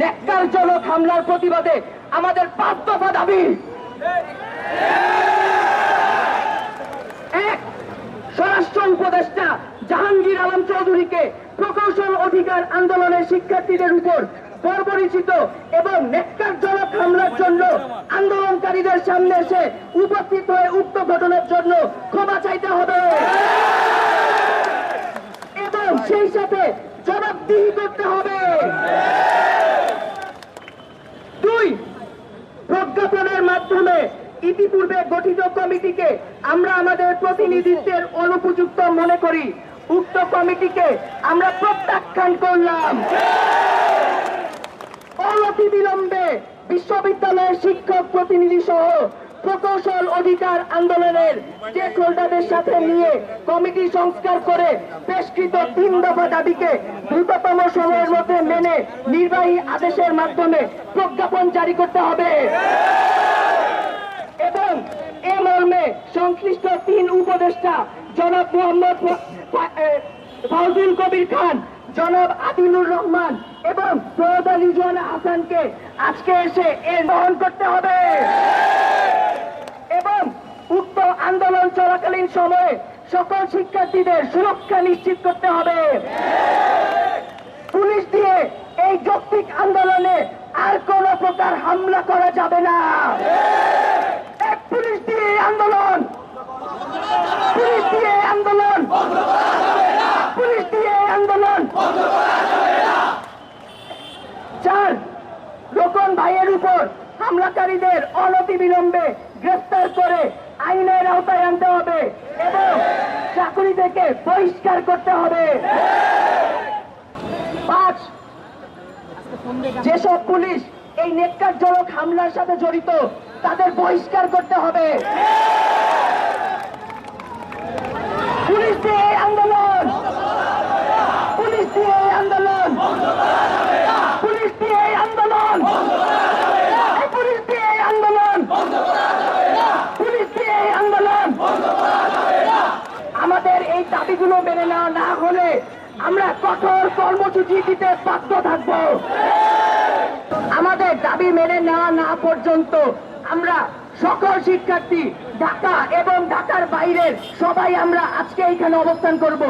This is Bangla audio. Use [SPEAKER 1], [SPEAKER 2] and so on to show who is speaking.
[SPEAKER 1] ন্যাক্কারজনক হামলার প্রতিবাদে আমাদের পাঁচ দফা দাবি। এক, স্বরাষ্ট্র উপদেষ্টা জাহাঙ্গীর আলম চৌধুরীকে প্রকৌশল অধিকার আন্দোলনের শিক্ষার্থীদের উপর পরিচিত এবং নেককারজনক হামলার জন্য আন্দোলনকারীদের সামনে এসে উপস্থিত হয়ে উক্ত ঘটনার জন্য ক্ষমা চাইতে হবে। এবং সেই সাথে জবাবদিহি করতে হবে। দুই প্রজ্ঞাপনের মাধ্যমে ইতিপূর্বে গঠিত কমিটিকে আমরা আমাদের প্রতিনিধিত্বের অনুপযুক্ত মনে করি। উক্ত কমিটিকে আমরা প্রত্যাখ্যান করলাম। অনতি বিলম্বে বিশ্ববিদ্যালয়ের শিক্ষক প্রতিনিধি সহ প্রকৌশল অধিকার আন্দোলনের স্টেক হোল্ডারদের সাথে নিয়ে কমিটি সংস্কার করে পেশকৃত তিন দফা দাবিকে দ্রুততম সময়ের মধ্যে মেনে নির্বাহী আদেশের মাধ্যমে প্রজ্ঞাপন জারি করতে হবে। এবং এ মর্মে সংশ্লিষ্ট তিন উপদেষ্টা জনাব মোহাম্মদ ফাউজুল কবির খান, জনাব আদিলুর রহমান এবং সৈয়দ রিজওয়ান হাসানকে আজকে এসে এর বহন করতে হবে এবং উক্ত আন্দোলন চলাকালীন সময়ে সকল শিক্ষার্থীদের সুরক্ষা নিশ্চিত করতে হবে। পুলিশ দিয়ে এই যৌক্তিক আন্দোলনে আর কোন প্রকার হামলা করা যাবে না। পুলিশ দিয়ে আন্দোলন, পুলিশ দিয়ে আন্দোলন, পুলিশ দিয়ে আন্দোলন। চার, রোকন ভাইয়ের উপর হামলাকারীদের অনতিবিলম্বে গ্রেফতার করে হবে এবং চাকরি থেকে বহিষ্কার করতে হবে। পাঁচ, যেসব পুলিশ এই নেককারজনক হামলার সাথে জড়িত, তাদের বহিষ্কার করতে হবে পুলিশ দিয়ে এই আন্দোলন পুলিশ দিয়ে এই আন্দোলন পুলিশ দিয়ে এই আন্দোলন এই পুলিশ দিয়ে এই আন্দোলন পুলিশ দিয়ে এই আন্দোলন আমাদের এই দাবিগুলো মেনে নেওয়া না হলে আমরা কঠোর কর্মসূচি দিতে বাধ্য থাকব। আমাদের দাবি মেনে নেওয়া না পর্যন্ত আমরা সকল শিক্ষার্থী, ঢাকা এবং ঢাকার বাইরের সবাই আমরা আজকে এখানে অবস্থান করব।